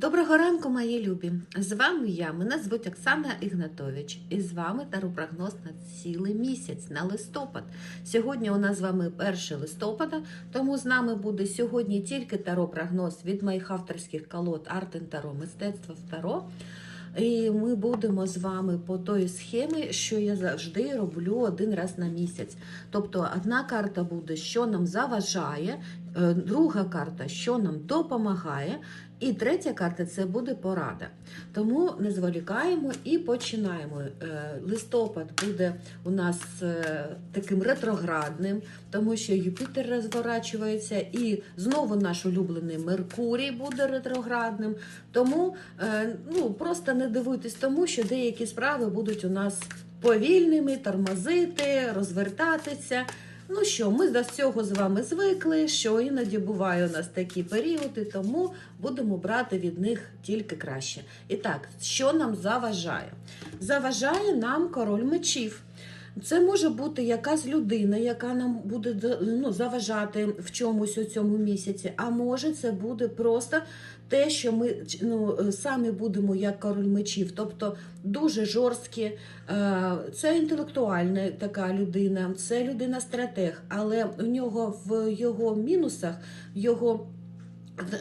Доброго ранку, мої любі! З вами я, мене звуть Оксана Ігнатович, і з вами таропрогноз на цілий місяць, на листопад. Сьогодні у нас з вами 1 листопада, тому з нами буде сьогодні тільки таропрогноз від моїх авторських колод Артен Таро, мистецтво в Таро. І ми будемо з вами по той схемі, що я завжди роблю один раз на місяць. Тобто, одна карта буде, що нам заважає, друга карта, що нам допомагає, і третя карта це буде порада. Тому не зволікаємо і починаємо. Е, Листопад буде у нас е, таким ретроградним, тому що Юпітер розворачується, і знову наш улюблений Меркурій буде ретроградним. Тому е, ну, просто не дивуйтесь тому, що деякі справи будуть у нас повільними, тормозити, розвертатися. Ну що, ми до цього з вами звикли, що іноді буває у нас такі періоди, тому будемо брати від них тільки краще. І так, що нам заважає? Заважає нам король мечів. Це може бути якась людина, яка нам буде ну, заважати в чомусь у цьому місяці. А може, це буде просто те, що ми ну, самі будемо як король мечів, тобто дуже жорсткі. Е, Це інтелектуальна така людина, це людина-стратег, але у нього в його мінусах, в його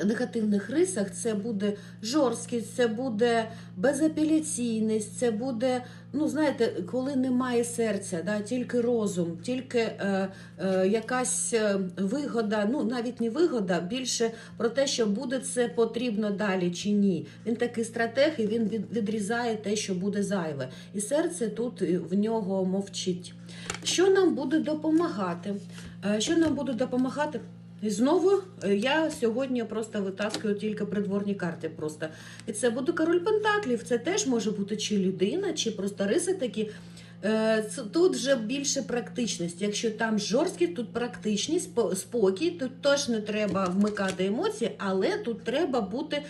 негативних рисах це буде жорсткість, це буде безапеляційність, це буде, ну знаєте, коли немає серця, да, тільки розум, тільки е, е, якась е, вигода, ну навіть не вигода, більше про те, що буде це потрібно далі чи ні. Він такий стратег і він відрізає те, що буде зайве. І серце тут в нього мовчить. Що нам буде допомагати? Е, Що нам буде допомагати? І знову е, я сьогодні просто витаскую тільки придворні карти. Просто і це буде король Пентаклів. Це теж може бути чи людина, чи просто риси такі. Е, Тут вже більше практичності. Якщо там жорсткість, тут практичність, спокій. Тут теж не треба вмикати емоції, але тут треба бути.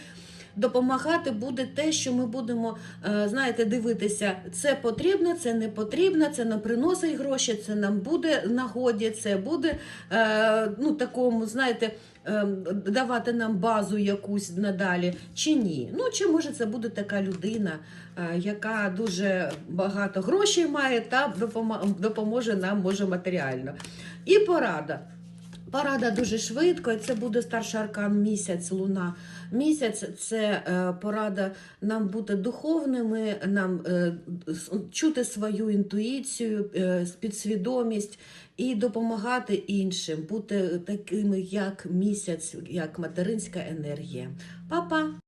Допомагати буде те, що ми будемо, е, знаєте, дивитися, це потрібно, це не потрібно, це нам приносить гроші, це нам буде нагоді, це буде е, ну, такому, знаєте, е, давати нам базу якусь надалі, чи ні. Ну, чи може це буде така людина, яка дуже багато грошей має та допоможе нам може матеріально. І порада. Парада дуже швидко, і це буде старший аркан місяць, луна. Місяць це е, порада нам бути духовними, нам е, чути свою інтуїцію, е, підсвідомість і допомагати іншим, бути такими, як місяць, як материнська енергія. Па-па!